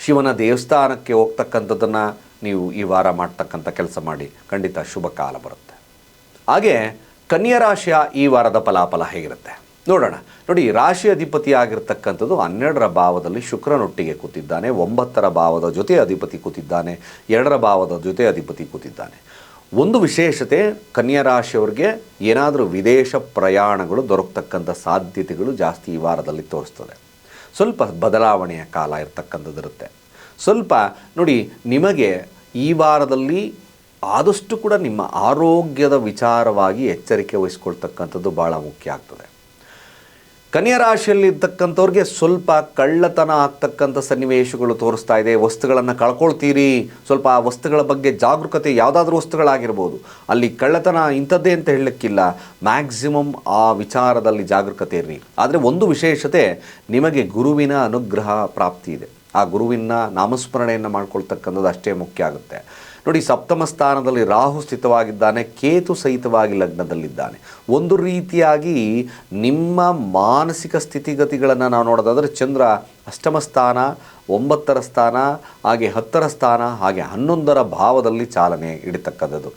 Speaker 1: ಶಿವನ ದೇವಸ್ಥಾನಕ್ಕೆ ಹೋಗ್ತಕ್ಕಂಥದ್ದನ್ನು ನೀವು ಈ ವಾರ ಮಾಡ್ತಕ್ಕಂಥ ಕೆಲಸ ಮಾಡಿ. ಖಂಡಿತ ಶುಭ ಕಾಲ ಬರುತ್ತೆ. ಹಾಗೆ ಕನ್ಯಾ ರಾಶಿಯ ಈ ವಾರದ ಫಲಾಫಲ ಹೇಗಿರುತ್ತೆ? ನೋಡೋಣ. ನೋಡಿ, ರಾಶಿ ಅಧಿಪತಿ ಆಗಿರ್ತಕ್ಕಂಥದ್ದು ಹನ್ನೆರಡರ ಭಾವದಲ್ಲಿ ಶುಕ್ರನೊಟ್ಟಿಗೆ ಕೂತಿದ್ದಾನೆ, ಒಂಬತ್ತರ ಭಾವದ ಜೊತೆ ಅಧಿಪತಿ ಕೂತಿದ್ದಾನೆ, ಎರಡರ ಭಾವದ ಜೊತೆ ಅಧಿಪತಿ ಕೂತಿದ್ದಾನೆ. ಒಂದು ವಿಶೇಷತೆ ಕನ್ಯಾ ರಾಶಿಯವರಿಗೆ ಏನಾದರೂ ವಿದೇಶ ಪ್ರಯಾಣಗಳು ದೊರಕತಕ್ಕಂಥ ಸಾಧ್ಯತೆಗಳು ಜಾಸ್ತಿ ಈ ವಾರದಲ್ಲಿ ತೋರಿಸ್ತದೆ. ಸ್ವಲ್ಪ ಬದಲಾವಣೆಯ ಕಾಲ ಇರತಕ್ಕಂಥದ್ದಿರುತ್ತೆ. ಸ್ವಲ್ಪ ನೋಡಿ ನಿಮಗೆ ಈ ವಾರದಲ್ಲಿ ಆದಷ್ಟು ಕೂಡ ನಿಮ್ಮ ಆರೋಗ್ಯದ ವಿಚಾರವಾಗಿ ಎಚ್ಚರಿಕೆ ವಹಿಸ್ಕೊಳ್ತಕ್ಕಂಥದ್ದು ಭಾಳ ಮುಖ್ಯ ಆಗ್ತದೆ. ಕನ್ಯಾ ರಾಶಿಯಲ್ಲಿ ಇರ್ತಕ್ಕಂಥವ್ರಿಗೆ ಸ್ವಲ್ಪ ಕಳ್ಳತನ ಆಗ್ತಕ್ಕಂಥ ಸನ್ನಿವೇಶಗಳು ತೋರಿಸ್ತಾ ಇದೆ. ವಸ್ತುಗಳನ್ನು ಕಳ್ಕೊಳ್ತೀರಿ. ಸ್ವಲ್ಪ ಆ ವಸ್ತುಗಳ ಬಗ್ಗೆ ಜಾಗರೂಕತೆ ಯಾವುದಾದ್ರೂ ವಸ್ತುಗಳಾಗಿರ್ಬೋದು. ಅಲ್ಲಿ ಕಳ್ಳತನ ಇಂಥದ್ದೇ ಅಂತ ಹೇಳಲಿಕ್ಕಿಲ್ಲ. ಮ್ಯಾಕ್ಸಿಮಮ್ ಆ ವಿಚಾರದಲ್ಲಿ ಜಾಗರೂಕತೆ ಇರ್ರಿ. ಆದರೆ ಒಂದು ವಿಶೇಷತೆ, ನಿಮಗೆ ಗುರುವಿನ ಅನುಗ್ರಹ ಪ್ರಾಪ್ತಿ ಇದೆ. ಆ ಗುರುವಿನ ನಾಮಸ್ಮರಣೆಯನ್ನು ಮಾಡ್ಕೊಳ್ತಕ್ಕಂಥದ್ದು ಅಷ್ಟೇ ಮುಖ್ಯ ಆಗುತ್ತೆ. ನೋಡಿ, ಸಪ್ತಮ ಸ್ಥಾನದಲ್ಲಿ ರಾಹು ಸ್ಥಿತವಾಗಿದ್ದಾನೆ, ಕೇತು ಸಹಿತವಾಗಿ ಲಗ್ನದಲ್ಲಿದ್ದಾನೆ. ಒಂದು ರೀತಿಯಾಗಿ ನಿಮ್ಮ ಮಾನಸಿಕ ಸ್ಥಿತಿಗತಿಗಳನ್ನು ನಾವು ನೋಡೋದಾದರೆ ಚಂದ್ರ ಅಷ್ಟಮ ಸ್ಥಾನ, ಒಂಬತ್ತರ ಸ್ಥಾನ, ಹಾಗೆ ಹತ್ತರ ಸ್ಥಾನ, ಹಾಗೆ ಹನ್ನೊಂದರ ಭಾವದಲ್ಲಿ ಚಾಲನೆ ಹಿಡಿತಕ್ಕಂಥದ್ದು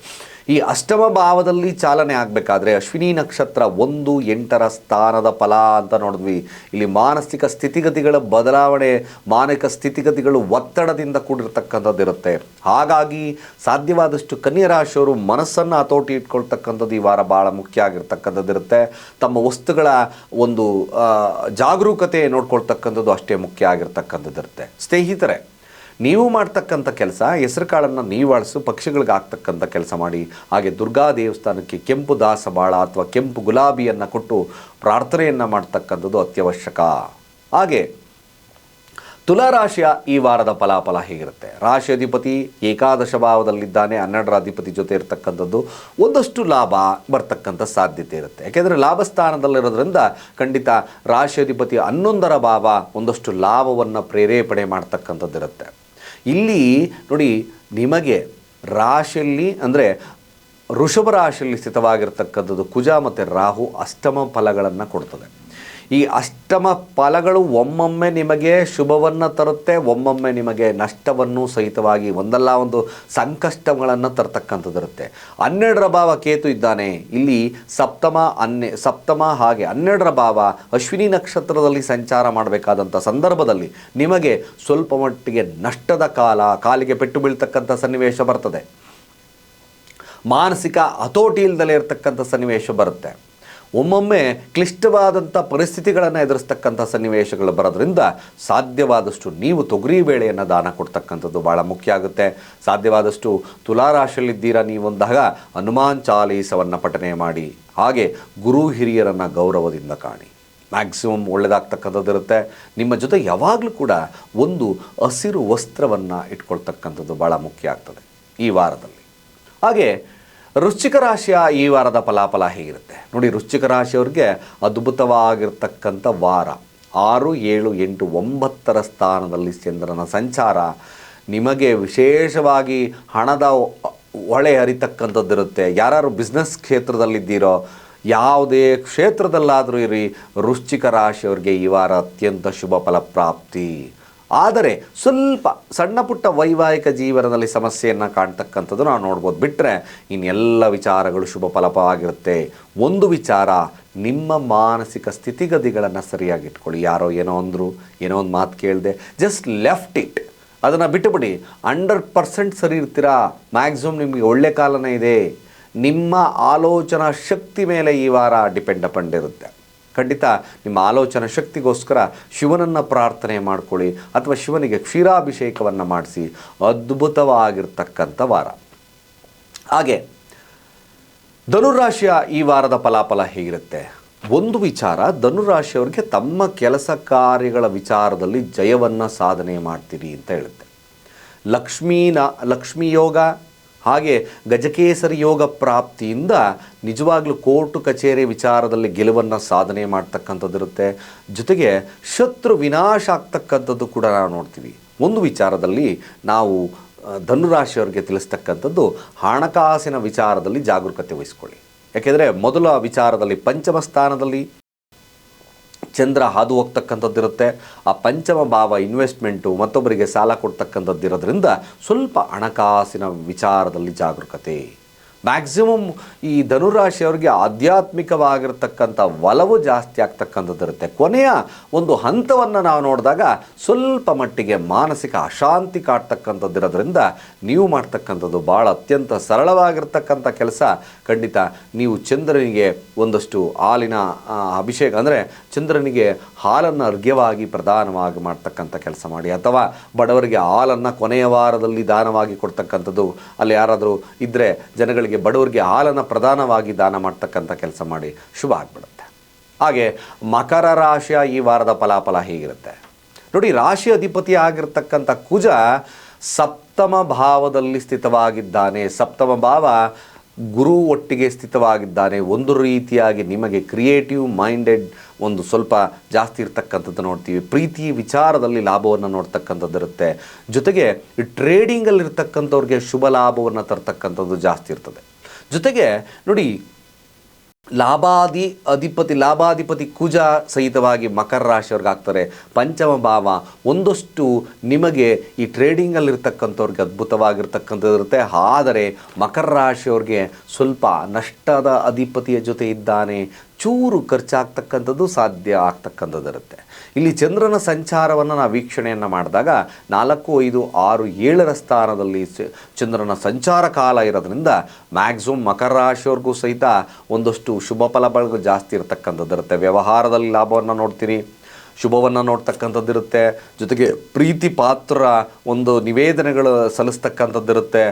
Speaker 1: ಈ ಅಷ್ಟಮ ಭಾವದಲ್ಲಿ ಚಾಲನೆ ಆಗಬೇಕಾದ್ರೆ ಅಶ್ವಿನಿ ನಕ್ಷತ್ರ ಒಂದು, ಎಂಟರ ಸ್ಥಾನದ ಫಲ ಅಂತ ನೋಡಿದ್ವಿ. ಇಲ್ಲಿ ಮಾನಸಿಕ ಸ್ಥಿತಿಗತಿಗಳ ಬದಲಾವಣೆ, ಮಾನಸಿಕ ಸ್ಥಿತಿಗತಿಗಳು ಒತ್ತಡದಿಂದ ಕೂಡಿರ್ತಕ್ಕಂಥದ್ದು ಇರುತ್ತೆ. ಹಾಗಾಗಿ ಸಾಧ್ಯವಾದಷ್ಟು ಕನ್ಯಾ ರಾಶಿಯವರು ಮನಸ್ಸನ್ನು ಹತೋಟಿ ಇಟ್ಕೊಳ್ತಕ್ಕಂಥದ್ದು ಈ ವಾರ ಭಾಳ ಮುಖ್ಯ ಆಗಿರ್ತಕ್ಕಂಥದ್ದು ಇರುತ್ತೆ. ತಮ್ಮ ವಸ್ತುಗಳ ಒಂದು ಜಾಗರೂಕತೆ ನೋಡ್ಕೊಳ್ತಕ್ಕಂಥದ್ದು ಅಷ್ಟೇ ಮುಖ್ಯ ಆಗಿರ್ತಕ್ಕಂಥದ್ದು ಇರುತ್ತೆ. ಸ್ನೇಹಿತರೆ ನೀವು ಮಾಡ್ತಕ್ಕಂಥ ಕೆಲಸ ಹೆಸರು ಕಾಳನ್ನು ನೀವು ಅಳಿಸು, ಪಕ್ಷಿಗಳಿಗೆ ಆಗ್ತಕ್ಕಂಥ ಕೆಲಸ ಮಾಡಿ, ಹಾಗೆ ದುರ್ಗಾ ದೇವಸ್ಥಾನಕ್ಕೆ ಕೆಂಪು ದಾಸಬಾಳ ಅಥವಾ ಕೆಂಪು ಗುಲಾಬಿಯನ್ನು ಕೊಟ್ಟು ಪ್ರಾರ್ಥನೆಯನ್ನು ಮಾಡ್ತಕ್ಕಂಥದ್ದು ಅತ್ಯವಶ್ಯಕ. ಹಾಗೆ, ತುಲಾರಾಶಿಯ ಈ ವಾರದ ಫಲಾಫಲ ಹೇಗಿರುತ್ತೆ? ರಾಶಿ ಅಧಿಪತಿ ಏಕಾದಶ ಭಾವದಲ್ಲಿದ್ದಾನೆ, ಹನ್ನೆರಡರ ಅಧಿಪತಿ ಜೊತೆ ಇರತಕ್ಕಂಥದ್ದು ಒಂದಷ್ಟು ಲಾಭ ಬರ್ತಕ್ಕಂಥ ಸಾಧ್ಯತೆ ಇರುತ್ತೆ. ಯಾಕೆಂದರೆ ಲಾಭ ಸ್ಥಾನದಲ್ಲಿರೋದ್ರಿಂದ ಖಂಡಿತ ರಾಶಿ ಅಧಿಪತಿ ಹನ್ನೊಂದರ ಭಾವ ಒಂದಷ್ಟು ಲಾಭವನ್ನು ಪ್ರೇರೇಪಣೆ ಮಾಡ್ತಕ್ಕಂಥದ್ದು ಇರುತ್ತೆ ಇಲ್ಲಿ ನೋಡಿ ನಿಮಗೆ ರಾಶಿಯಲ್ಲಿ ಅಂದರೆ ವೃಷಭ ರಾಶಿಯಲ್ಲಿ ಸ್ಥಿತವಾಗಿರ್ತಕ್ಕಂಥದ್ದು ಕುಜ ಮತ್ತು ರಾಹು ಅಷ್ಟಮ ಫಲಗಳನ್ನು ಕೊಡ್ತದೆ. ಈ ಅಷ್ಟಮ ಫಲಗಳು ಒಮ್ಮೊಮ್ಮೆ ನಿಮಗೆ ಶುಭವನ್ನು ತರುತ್ತೆ, ಒಮ್ಮೊಮ್ಮೆ ನಿಮಗೆ ನಷ್ಟವನ್ನು ಸಹಿತವಾಗಿ ಒಂದಲ್ಲ ಒಂದು ಸಂಕಷ್ಟಗಳನ್ನು ತರತಕ್ಕಂಥದ್ದಿರುತ್ತೆ ಹನ್ನೆರಡರ ಭಾವ ಕೇತು ಇದ್ದಾನೆ. ಇಲ್ಲಿ ಸಪ್ತಮ ಅನ್ನೆ ಸಪ್ತಮ ಹಾಗೆ ಹನ್ನೆರಡರ ಭಾವ ಅಶ್ವಿನಿ ನಕ್ಷತ್ರದಲ್ಲಿ ಸಂಚಾರ ಮಾಡಬೇಕಾದಂಥ ಸಂದರ್ಭದಲ್ಲಿ ನಿಮಗೆ ಸ್ವಲ್ಪ ಮಟ್ಟಿಗೆ ನಷ್ಟದ ಕಾಲ, ಕಾಲಿಗೆ ಪೆಟ್ಟು ಬೀಳ್ತಕ್ಕಂಥ ಸನ್ನಿವೇಶ ಬರ್ತದೆ. ಮಾನಸಿಕ ಹತೋಟಿ ಇಲ್ದಲೇ ಇರತಕ್ಕಂಥ ಸನ್ನಿವೇಶ ಬರುತ್ತೆ. ಒಮ್ಮೊಮ್ಮೆ ಕ್ಲಿಷ್ಟವಾದಂಥ ಪರಿಸ್ಥಿತಿಗಳನ್ನು ಎದುರಿಸ್ತಕ್ಕಂಥ ಸನ್ನಿವೇಶಗಳು ಬರೋದ್ರಿಂದ ಸಾಧ್ಯವಾದಷ್ಟು ನೀವು ತೊಗರಿ ಬೇಳೆಯನ್ನು ದಾನ ಕೊಡ್ತಕ್ಕಂಥದ್ದು ಭಾಳ ಮುಖ್ಯ ಆಗುತ್ತೆ. ಸಾಧ್ಯವಾದಷ್ಟು ತುಲಾರಾಶಿಯಲ್ಲಿದ್ದೀರಾ ಅಂದಾಗ ಹನುಮಾನ್ ಚಾಲೀಸವನ್ನು ಪಠನೆ ಮಾಡಿ. ಹಾಗೆ ಗುರು ಹಿರಿಯರನ್ನು ಗೌರವದಿಂದ ಕಾಣಿ. ಮ್ಯಾಕ್ಸಿಮಮ್ ಒಳ್ಳೆಯದಾಗ್ತಕ್ಕಂಥದ್ದು ಇರುತ್ತೆ. ನಿಮ್ಮ ಜೊತೆ ಯಾವಾಗಲೂ ಕೂಡ ಒಂದು ಹಸಿರು ವಸ್ತ್ರವನ್ನು ಇಟ್ಕೊಳ್ತಕ್ಕಂಥದ್ದು ಭಾಳ ಮುಖ್ಯ ಆಗ್ತದೆ ಈ ವಾರದಲ್ಲಿ. ಹಾಗೆ ವೃಶ್ಚಿಕ ರಾಶಿಯ ಈ ವಾರದ ಫಲಾಫಲ ಹೇಗಿರುತ್ತೆ? ನೋಡಿ, ವೃಶ್ಚಿಕ ರಾಶಿಯವ್ರಿಗೆ ಅದ್ಭುತವಾಗಿರ್ತಕ್ಕಂಥ ವಾರ. ಆರು, ಏಳು, ಎಂಟು, ಒಂಬತ್ತರ ಸ್ಥಾನದಲ್ಲಿ ಚಂದ್ರನ ಸಂಚಾರ. ನಿಮಗೆ ವಿಶೇಷವಾಗಿ ಹಣದ ಹೊಳೆ ಹರಿತಕ್ಕಂಥದ್ದಿರುತ್ತೆ ಯಾರು ಬಿಸ್ನೆಸ್ ಕ್ಷೇತ್ರದಲ್ಲಿದ್ದೀರೋ, ಯಾವುದೇ ಕ್ಷೇತ್ರದಲ್ಲಾದರೂ ಇರಿ, ವೃಶ್ಚಿಕ ರಾಶಿಯವ್ರಿಗೆ ಈ ವಾರ ಅತ್ಯಂತ ಶುಭ ಫಲಪ್ರಾಪ್ತಿ. ಆದರೆ ಸ್ವಲ್ಪ ಸಣ್ಣ ಪುಟ್ಟ ವೈವಾಹಿಕ ಜೀವನದಲ್ಲಿ ಸಮಸ್ಯೆಯನ್ನು ಕಾಣ್ತಕ್ಕಂಥದ್ದು ನಾವು ನೋಡ್ಬೋದು. ಬಿಟ್ಟರೆ ಇನ್ನೆಲ್ಲ ವಿಚಾರಗಳು ಶುಭ ಫಲಪವಾಗಿರುತ್ತೆ ಒಂದು ವಿಚಾರ, ನಿಮ್ಮ ಮಾನಸಿಕ ಸ್ಥಿತಿಗತಿಗಳನ್ನು ಸರಿಯಾಗಿಟ್ಕೊಳ್ಳಿ ಯಾರೋ ಏನೋ ಅಂದರು, ಏನೋ ಒಂದು ಮಾತು ಕೇಳಿದೆ ಜಸ್ಟ್ ಲೆಫ್ಟ್ ಇಟ್ ಅದನ್ನು ಬಿಟ್ಟುಬಿಡಿ. ಹಂಡ್ರೆಡ್ ಪರ್ಸೆಂಟ್ ಸರಿ ಇರ್ತೀರಾ? ಮ್ಯಾಕ್ಸಿಮಮ್ ನಿಮಗೆ ಒಳ್ಳೆ ಕಾಲನೇ ಇದೆ. ನಿಮ್ಮ ಆಲೋಚನಾ ಶಕ್ತಿ ಮೇಲೆ ಈ ವಾರ ಡಿಪೆಂಡ್ ಅಪಂಡ್ ಇರುತ್ತೆ. ಖಂಡಿತ ನಿಮ್ಮ ಆಲೋಚನಾ ಶಕ್ತಿಗೋಸ್ಕರ ಶಿವನನ್ನು ಪ್ರಾರ್ಥನೆ ಮಾಡಿಕೊಳ್ಳಿ ಅಥವಾ ಶಿವನಿಗೆ ಕ್ಷೀರಾಭಿಷೇಕವನ್ನು ಮಾಡಿಸಿ ಅದ್ಭುತವಾಗಿರ್ತಕ್ಕಂಥ ವಾರ. ಹಾಗೆ, ಧನುರಾಶಿಯ ಈ ವಾರದ ಫಲಾಫಲ ಹೇಗಿರುತ್ತೆ? ಒಂದು ವಿಚಾರ, ಧನುರಾಶಿಯವರಿಗೆ ತಮ್ಮ ಕೆಲಸ ಕಾರ್ಯಗಳ ವಿಚಾರದಲ್ಲಿ ಜಯವನ್ನು ಸಾಧನೆ ಮಾಡ್ತೀರಿ ಅಂತ ಹೇಳುತ್ತೆ. ಲಕ್ಷ್ಮೀನ ಲಕ್ಷ್ಮೀ ಯೋಗ ಹಾಗೆ ಗಜಕೇಸರಿ ಯೋಗ ಪ್ರಾಪ್ತಿಯಿಂದ ನಿಜವಾಗ್ಲೂ ಕೋರ್ಟು ಕಚೇರಿ ವಿಚಾರದಲ್ಲಿ ಗೆಲುವನ್ನು ಸಾಧನೆ ಮಾಡ್ತಕ್ಕಂಥದ್ದಿರುತ್ತೆ. ಜೊತೆಗೆ ಶತ್ರು ವಿನಾಶ ಆಗ್ತಕ್ಕಂಥದ್ದು ಕೂಡ ನಾವು ನೋಡ್ತೀವಿ. ಒಂದು ವಿಚಾರದಲ್ಲಿ ನಾವು ಧನುರಾಶಿಯವರಿಗೆ ತಿಳಿಸ್ತಕ್ಕಂಥದ್ದು ಹಣಕಾಸಿನ ವಿಚಾರದಲ್ಲಿ ಜಾಗರೂಕತೆ ವಹಿಸ್ಕೊಳ್ಳಿ. ಯಾಕೆಂದರೆ ಮೊದಲ ವಿಚಾರದಲ್ಲಿ ಪಂಚಮ ಸ್ಥಾನದಲ್ಲಿ ಚಂದ್ರ ಹಾದು ಹೋಗ್ತಕ್ಕಂಥದ್ದಿರುತ್ತೆ. ಆ ಪಂಚಮ ಭಾವ ಇನ್ವೆಸ್ಟ್ಮೆಂಟು ಮತ್ತೊಬ್ಬರಿಗೆ ಸಾಲ ಕೊಡ್ತಕ್ಕಂಥದ್ದಿರೋದ್ರಿಂದ ಸ್ವಲ್ಪ ಹಣಕಾಸಿನ ವಿಚಾರದಲ್ಲಿ ಜಾಗರೂಕತೆ. ಮ್ಯಾಕ್ಸಿಮಮ್ ಈ ಧನುರಾಶಿಯವ್ರಿಗೆ ಆಧ್ಯಾತ್ಮಿಕವಾಗಿರ್ತಕ್ಕಂಥ ಒಲವು ಜಾಸ್ತಿ ಆಗ್ತಕ್ಕಂಥದ್ದಿರುತ್ತೆ ಕೊನೆಯ ಒಂದು ಹಂತವನ್ನು ನಾವು ನೋಡಿದಾಗ ಸ್ವಲ್ಪ ಮಟ್ಟಿಗೆ ಮಾನಸಿಕ ಅಶಾಂತಿ ಕಾಡ್ತಕ್ಕಂಥದ್ದಿರೋದ್ರಿಂದ ನೀವು ಮಾಡ್ತಕ್ಕಂಥದ್ದು ಭಾಳ ಅತ್ಯಂತ ಸರಳವಾಗಿರ್ತಕ್ಕಂಥ ಕೆಲಸ. ಖಂಡಿತ ನೀವು ಚಂದ್ರನಿಗೆ ಒಂದಷ್ಟು ಹಾಲಿನ ಅಭಿಷೇಕ ಅಂದರೆ ಚಂದ್ರನಿಗೆ ಹಾಲನ್ನು ಅರ್ಘ್ಯವಾಗಿ ಪ್ರಧಾನವಾಗಿ ಮಾಡ್ತಕ್ಕಂಥ ಕೆಲಸ ಮಾಡಿ. ಅಥವಾ ಬಡವರಿಗೆ ಹಾಲನ್ನು ಕೊನೆಯ ವಾರದಲ್ಲಿ ದಾನವಾಗಿ ಕೊಡ್ತಕ್ಕಂಥದ್ದು. ಅಲ್ಲಿ ಯಾರಾದರೂ ಇದ್ದರೆ ಜನಗಳಿಗೆ ಬಡವರಿಗೆ ಹಾಲನ್ನು ಪ್ರಧಾನವಾಗಿ ದಾನ ಮಾಡ್ತಕ್ಕಂಥ ಕೆಲಸ ಮಾಡಿ ಶುಭ ಆಗ್ಬಿಡುತ್ತೆ. ಹಾಗೆ ಮಕರ ರಾಶಿಯ ಈ ವಾರದ ಫಲಾಫಲ ಹೇಗಿರುತ್ತೆ? ನೋಡಿ, ರಾಶಿ ಅಧಿಪತಿ ಆಗಿರ್ತಕ್ಕಂಥ ಕುಜ ಸಪ್ತಮ ಭಾವದಲ್ಲಿ ಸ್ಥಿತವಾಗಿದ್ದಾನೆ. ಸಪ್ತಮ ಭಾವ ಗುರು ಒಟ್ಟಿಗೆ ಸ್ಥಿತವಾಗಿದ್ದಾನೆ. ಒಂದು ರೀತಿಯಾಗಿ ನಿಮಗೆ ಕ್ರಿಯೇಟಿವ್ ಮೈಂಡೆಡ್ ಒಂದು ಸ್ವಲ್ಪ ಜಾಸ್ತಿ ಇರ್ತಕ್ಕಂಥದ್ದು ನೋಡ್ತೀವಿ. ಪ್ರೀತಿ ವಿಚಾರದಲ್ಲಿ ಲಾಭವನ್ನು ನೋಡ್ತಕ್ಕಂಥದ್ದು ಇರುತ್ತೆ. ಜೊತೆಗೆ ಟ್ರೇಡಿಂಗಲ್ಲಿರ್ತಕ್ಕಂಥವ್ರಿಗೆ ಶುಭ ಲಾಭವನ್ನು ತರ್ತಕ್ಕಂಥದ್ದು ಜಾಸ್ತಿ ಇರ್ತದೆ. ಜೊತೆಗೆ ನೋಡಿ ಲಾಭಾದಿ ಅಧಿಪತಿ, ಲಾಭಾಧಿಪತಿ ಕುಜ ಸಹಿತವಾಗಿ ಮಕರ ರಾಶಿಯವ್ರಿಗೆ ಆಗ್ತಾರೆ. ಪಂಚಮ ಭಾವ, ಒಂದಷ್ಟು ನಿಮಗೆ ಈ ಟ್ರೇಡಿಂಗಲ್ಲಿರ್ತಕ್ಕಂಥವ್ರಿಗೆ ಅದ್ಭುತವಾಗಿರ್ತಕ್ಕಂಥದ್ದು ಇರುತ್ತೆ. ಆದರೆ ಮಕರ ರಾಶಿಯವ್ರಿಗೆ ಸ್ವಲ್ಪ ನಷ್ಟದ ಅಧಿಪತಿಯ ಜೊತೆ ಇದ್ದಾನೆ. ಚೂರು ಖರ್ಚಾಗ್ತಕ್ಕಂಥದ್ದು ಸಾಧ್ಯ ಆಗ್ತಕ್ಕಂಥದ್ದು ಇರುತ್ತೆ ಇಲ್ಲಿ ಚಂದ್ರನ ಸಂಚಾರವನ್ನು ನಾವು ವೀಕ್ಷಣೆಯನ್ನು ಮಾಡಿದಾಗ ನಾಲ್ಕು, ಐದು, ಆರು, ಏಳರ ಸ್ಥಾನದಲ್ಲಿ ಚಂದ್ರನ ಸಂಚಾರ ಕಾಲ ಇರೋದ್ರಿಂದ ಮ್ಯಾಕ್ಸಿಮಮ್ ಮಕರ ರಾಶಿಯವ್ರಿಗೂ ಸಹಿತ ಒಂದಷ್ಟು ಶುಭ ಫಲಗಳು ಜಾಸ್ತಿ ಇರತಕ್ಕಂಥದ್ದು ಇರುತ್ತೆ ವ್ಯವಹಾರದಲ್ಲಿ ಲಾಭವನ್ನು ನೋಡ್ತೀರಿ. ಶುಭವನ್ನು ನೋಡ್ತಕ್ಕಂಥದ್ದಿರುತ್ತೆ. ಜೊತೆಗೆ ಪ್ರೀತಿ ಪಾತ್ರ ಒಂದು ನಿವೇದನೆಗಳು ಸಲ್ಲಿಸ್ತಕ್ಕಂಥದ್ದಿರುತ್ತೆ.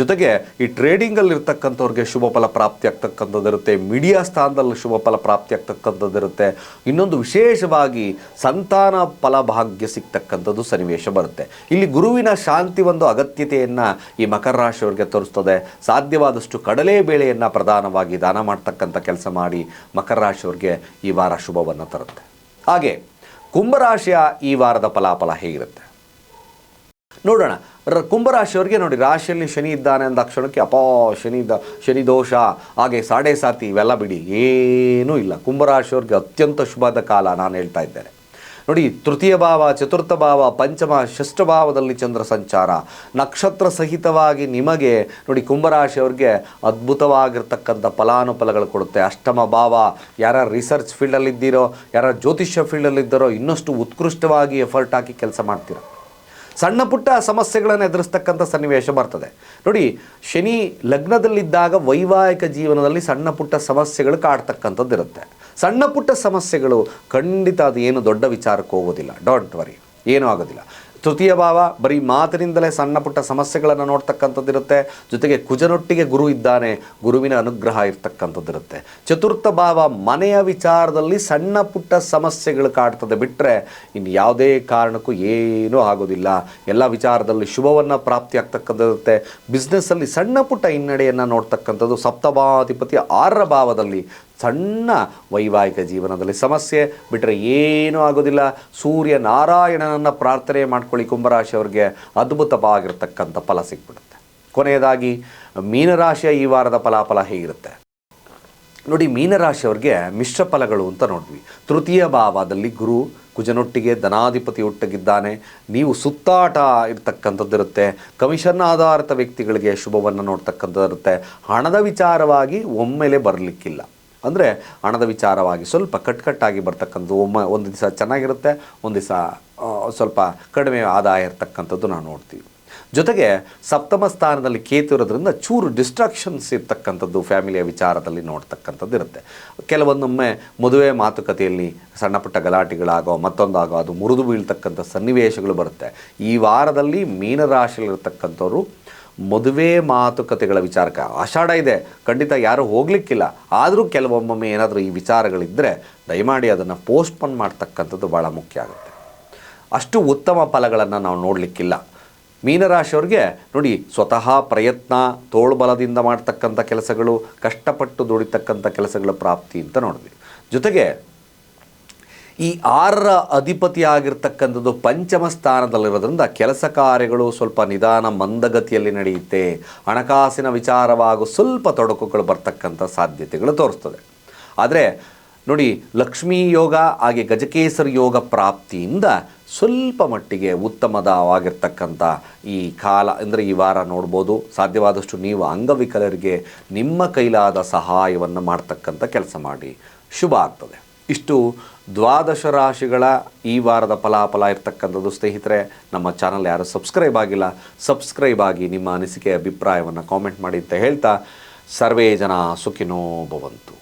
Speaker 1: ಜೊತೆಗೆ ಈ ಟ್ರೇಡಿಂಗಲ್ಲಿ ಇರ್ತಕ್ಕಂಥವ್ರಿಗೆ ಶುಭ ಫಲ ಪ್ರಾಪ್ತಿ ಆಗ್ತಕ್ಕಂಥದ್ದಿರುತ್ತೆ. ಮೀಡಿಯಾ ಸ್ಥಾನದಲ್ಲಿ ಶುಭ ಫಲ ಪ್ರಾಪ್ತಿ ಆಗ್ತಕ್ಕಂಥದ್ದಿರುತ್ತೆ. ಇನ್ನೊಂದು ವಿಶೇಷವಾಗಿ ಸಂತಾನ ಫಲಭಾಗ್ಯ ಸಿಗ್ತಕ್ಕಂಥದ್ದು ಸನ್ನಿವೇಶ ಬರುತ್ತೆ. ಇಲ್ಲಿ ಗುರುವಿನ ಶಾಂತಿ ಒಂದು ಅಗತ್ಯತೆಯನ್ನು ಈ ಮಕರ ರಾಶಿಯವರಿಗೆ ತೋರಿಸ್ತದೆ. ಸಾಧ್ಯವಾದಷ್ಟು ಕಡಲೆ ಬೇಳೆಯನ್ನು ಪ್ರಧಾನವಾಗಿ ದಾನ ಮಾಡ್ತಕ್ಕಂಥ ಕೆಲಸ ಮಾಡಿ ಮಕರ ರಾಶಿಯವರಿಗೆ ಈ ವಾರ ಶುಭವನ್ನು ತರುತ್ತೆ. ಹಾಗೆ ಕುಂಭರಾಶಿಯ ಈ ವಾರದ ಫಲಾಫಲ ಹೇಗಿರುತ್ತೆ? ನೋಡೋಣ. ರ ಕುಂಭರಾಶಿಯವರಿಗೆ ನೋಡಿ, ರಾಶಿಯಲ್ಲಿ ಶನಿ ಇದ್ದಾನೆ ಅಂದ ಕ್ಷಣಕ್ಕೆ ಅಪಾ ಶನಿ ದ, ಶನಿ ದೋಷ, ಹಾಗೆ ಸಾಡೆ ಸಾತಿ ಇವೆಲ್ಲ ಬಿಡಿ. ಏನೂ ಇಲ್ಲ. ಕುಂಭರಾಶಿಯವ್ರಿಗೆ ಅತ್ಯಂತ ಶುಭದ ಕಾಲ ನಾನು ಹೇಳ್ತಾ ಇದ್ದೇನೆ. ನೋಡಿ, ತೃತೀಯ ಭಾವ, ಚತುರ್ಥ ಭಾವ, ಪಂಚಮ, ಷಷ್ಠ ಭಾವದಲ್ಲಿ ಚಂದ್ರ ಸಂಚಾರ. ನಕ್ಷತ್ರ ಸಹಿತವಾಗಿ ನಿಮಗೆ, ನೋಡಿ ಕುಂಭರಾಶಿಯವ್ರಿಗೆ ಅದ್ಭುತವಾಗಿರ್ತಕ್ಕಂಥ ಫಲಾನುಫಲಗಳು ಕೊಡುತ್ತೆ. ಅಷ್ಟಮ ಭಾವ, ಯಾರ ರಿಸರ್ಚ್ ಫೀಲ್ಡಲ್ಲಿದ್ದೀರೋ ಯಾರ ಜ್ಯೋತಿಷ್ಯ ಫೀಲ್ಡಲ್ಲಿದ್ದಾರೋ ಇನ್ನಷ್ಟು ಉತ್ಕೃಷ್ಟವಾಗಿ ಎಫರ್ಟ್ ಹಾಕಿ ಕೆಲಸ ಮಾಡ್ತೀರ. ಸಣ್ಣ ಪುಟ್ಟ ಸಮಸ್ಯೆಗಳನ್ನು ಎದುರಿಸ್ತಕ್ಕಂಥ ಸನ್ನಿವೇಶ ಬರ್ತದೆ. ನೋಡಿ, ಶನಿ ಲಗ್ನದಲ್ಲಿದ್ದಾಗ ವೈವಾಹಿಕ ಜೀವನದಲ್ಲಿ ಸಣ್ಣ ಪುಟ್ಟ ಸಮಸ್ಯೆಗಳು ಕಾಡ್ತಕ್ಕಂಥದ್ದು ಇರುತ್ತೆ ಸಣ್ಣ ಪುಟ್ಟ ಸಮಸ್ಯೆಗಳು, ಖಂಡಿತ ಅದು ಏನು ದೊಡ್ಡ ವಿಚಾರಕ್ಕೆ ಹೋಗೋದಿಲ್ಲ. ಡೋಂಟ್ ವರಿ ಏನೂ ಆಗೋದಿಲ್ಲ. ತೃತೀಯ ಭಾವ, ಬರೀ ಮಾತಿನಿಂದಲೇ ಸಣ್ಣ ಪುಟ್ಟ ಸಮಸ್ಯೆಗಳನ್ನು ನೋಡ್ತಕ್ಕಂಥದ್ದಿರುತ್ತೆ ಜೊತೆಗೆ ಕುಜನೊಟ್ಟಿಗೆ ಗುರು ಇದ್ದಾನೆ, ಗುರುವಿನ ಅನುಗ್ರಹ ಇರ್ತಕ್ಕಂಥದ್ದಿರುತ್ತೆ ಚತುರ್ಥ ಭಾವ, ಮನೆಯ ವಿಚಾರದಲ್ಲಿ ಸಣ್ಣ ಪುಟ್ಟ ಸಮಸ್ಯೆಗಳು ಕಾಡ್ತದೆ ಬಿಟ್ಟರೆ ಇನ್ನು ಯಾವುದೇ ಕಾರಣಕ್ಕೂ ಏನೂ ಆಗೋದಿಲ್ಲ. ಎಲ್ಲ ವಿಚಾರದಲ್ಲಿ ಶುಭವನ್ನು ಪ್ರಾಪ್ತಿ ಆಗ್ತಕ್ಕಂಥದ್ದಿರುತ್ತೆ ಬಿಸ್ನೆಸ್ಸಲ್ಲಿ ಸಣ್ಣ ಪುಟ್ಟ ಹಿನ್ನಡೆಯನ್ನು ನೋಡ್ತಕ್ಕಂಥದ್ದು ಸಪ್ತಭಾಧಿಪತಿ ಆರರ ಭಾವದಲ್ಲಿ ಸಣ್ಣ ವೈವಾಹಿಕ ಜೀವನದಲ್ಲಿ ಸಮಸ್ಯೆ ಬಿಟ್ಟರೆ ಏನೂ ಆಗೋದಿಲ್ಲ. ಸೂರ್ಯ ನಾರಾಯಣನನ್ನು ಪ್ರಾರ್ಥನೆ ಮಾಡ್ಕೊಳ್ಳಿ ಕುಂಭರಾಶಿಯವ್ರಿಗೆ ಅದ್ಭುತವಾಗಿರ್ತಕ್ಕಂಥ ಫಲ ಸಿಕ್ಬಿಡುತ್ತೆ. ಕೊನೆಯದಾಗಿ, ಮೀನರಾಶಿಯ ಈ ವಾರದ ಫಲಾಫಲ ಹೇಗಿರುತ್ತೆ? ನೋಡಿ ಮೀನರಾಶಿಯವ್ರಿಗೆ ಮಿಶ್ರ ಫಲಗಳು ಅಂತ ನೋಡ್ವಿ ತೃತೀಯ ಭಾವದಲ್ಲಿ ಗುರು ಕುಜನೊಟ್ಟಿಗೆ ಧನಾಧಿಪತಿ ಒಟ್ಟಿಗಿದ್ದಾನೆ ನೀವು ಸುತ್ತಾಟ ಇರ್ತಕ್ಕಂಥದ್ದಿರುತ್ತೆ. ಕಮಿಷನ್ ಆಧಾರಿತ ವ್ಯಕ್ತಿಗಳಿಗೆ ಶುಭವನ್ನು ನೋಡ್ತಕ್ಕಂಥದ್ದಿರುತ್ತೆ. ಹಣದ ವಿಚಾರವಾಗಿ ಒಮ್ಮೆಲೆ ಬರಲಿಕ್ಕಿಲ್ಲ. ಅಂದರೆ ಹಣದ ವಿಚಾರವಾಗಿ ಸ್ವಲ್ಪ ಕಟ್ಕಟ್ಟಾಗಿ ಬರ್ತಕ್ಕಂಥದ್ದು, ಒಮ್ಮೆ ಒಂದು ದಿವಸ ಚೆನ್ನಾಗಿರುತ್ತೆ, ಒಂದು ದಿವಸ ಸ್ವಲ್ಪ ಕಡಿಮೆ ಆದಾಯ ಇರ್ತಕ್ಕಂಥದ್ದು ನಾವು ನೋಡ್ತೀವಿ. ಜೊತೆಗೆ ಸಪ್ತಮ ಸ್ಥಾನದಲ್ಲಿ ಕೇತು ಇರೋದ್ರಿಂದ ಚೂರು ಡಿಸ್ಟ್ರಾಕ್ಷನ್ಸ್ ಇರ್ತಕ್ಕಂಥದ್ದು ಫ್ಯಾಮಿಲಿಯ ವಿಚಾರದಲ್ಲಿ ನೋಡ್ತಕ್ಕಂಥದ್ದು ಇರುತ್ತೆ. ಕೆಲವೊಂದೊಮ್ಮೆ ಮದುವೆ ಮಾತುಕತೆಯಲ್ಲಿ ಸಣ್ಣ ಪುಟ್ಟ ಗಲಾಟೆಗಳಾಗೋ, ಮತ್ತೊಂದಾಗೋ, ಅದು ಮುರಿದು ಬೀಳ್ತಕ್ಕಂಥ ಸನ್ನಿವೇಶಗಳು ಬರುತ್ತೆ. ಈ ವಾರದಲ್ಲಿ ಮೀನರಾಶಿಯಲ್ಲಿರ್ತಕ್ಕಂಥವ್ರು ಮದುವೆ ಮಾತುಕತೆಗಳ ವಿಚಾರಕ್ಕೆ ಆಷಾಢ ಇದೆ. ಖಂಡಿತ ಯಾರೂ ಹೋಗಲಿಕ್ಕಿಲ್ಲ. ಆದರೂ ಕೆಲವೊಮ್ಮೊಮ್ಮೆ ಏನಾದರೂ ಈ ವಿಚಾರಗಳಿದ್ದರೆ ದಯಮಾಡಿ ಅದನ್ನು ಪೋಸ್ಟ್ಪೋನ್ ಮಾಡ್ತಕ್ಕಂಥದ್ದು ಭಾಳ ಮುಖ್ಯ ಆಗುತ್ತೆ. ಅಷ್ಟು ಉತ್ತಮ ಫಲಗಳನ್ನು ನಾವು ನೋಡಲಿಕ್ಕಿಲ್ಲ. ಮೀನರಾಶಿಯವ್ರಿಗೆ ನೋಡಿ ಸ್ವತಃ ಪ್ರಯತ್ನ, ತೋಳ್ಬಲದಿಂದ ಮಾಡ್ತಕ್ಕಂಥ ಕೆಲಸಗಳು, ಕಷ್ಟಪಟ್ಟು ದುಡಿತಕ್ಕಂಥ ಕೆಲಸಗಳ ಪ್ರಾಪ್ತಿ ಅಂತ ನೋಡಿದ್ವಿ ಜೊತೆಗೆ ಈ ಆರರ ಅಧಿಪತಿ ಆಗಿರ್ತಕ್ಕಂಥದ್ದು ಪಂಚಮ ಸ್ಥಾನದಲ್ಲಿರೋದ್ರಿಂದ ಕೆಲಸ ಕಾರ್ಯಗಳು ಸ್ವಲ್ಪ ನಿಧಾನ ಮಂದಗತಿಯಲ್ಲಿ ನಡೆಯುತ್ತೆ. ಹಣಕಾಸಿನ ವಿಚಾರವಾಗೂ ಸ್ವಲ್ಪ ತೊಡಕುಗಳು ಬರ್ತಕ್ಕಂಥ ಸಾಧ್ಯತೆಗಳು ತೋರಿಸ್ತದೆ. ಆದರೆ ನೋಡಿ, ಲಕ್ಷ್ಮೀ ಯೋಗ ಹಾಗೆ ಗಜಕೇಸರಿ ಯೋಗ ಪ್ರಾಪ್ತಿಯಿಂದ ಸ್ವಲ್ಪ ಮಟ್ಟಿಗೆ ಉತ್ತಮದವಾಗಿರ್ತಕ್ಕಂಥ ಈ ಕಾಲ ಅಂದರೆ ಈ ವಾರ ನೋಡ್ಬೋದು. ಸಾಧ್ಯವಾದಷ್ಟು ನೀವು ಅಂಗವಿಕಲರಿಗೆ ನಿಮ್ಮ ಕೈಲಾದ ಸಹಾಯವನ್ನು ಮಾಡ್ತಕ್ಕಂಥ ಕೆಲಸ ಮಾಡಿ. ಶುಭ ಆಗ್ತದೆ. ಇಷ್ಟು ದ್ವಾದಶ ರಾಶಿಗಳ ಈ ವಾರದ ಫಲಾಫಲ ಇರ್ತಕ್ಕಂಥದ್ದು ಸ್ನೇಹಿತರೆ, ನಮ್ಮ ಚಾನಲ್ ಯಾರು ಸಬ್ಸ್ಕ್ರೈಬ್ ಆಗಿಲ್ಲ, ಸಬ್ಸ್ಕ್ರೈಬ್ ಆಗಿ ನಿಮ್ಮ ಅನಿಸಿಕೆ, ಅಭಿಪ್ರಾಯವನ್ನು ಕಾಮೆಂಟ್ ಮಾಡಿ ಅಂತ ಹೇಳ್ತಾ, ಸರ್ವೇ ಜನ ಸುಖಿನೋ ಭವಂತು.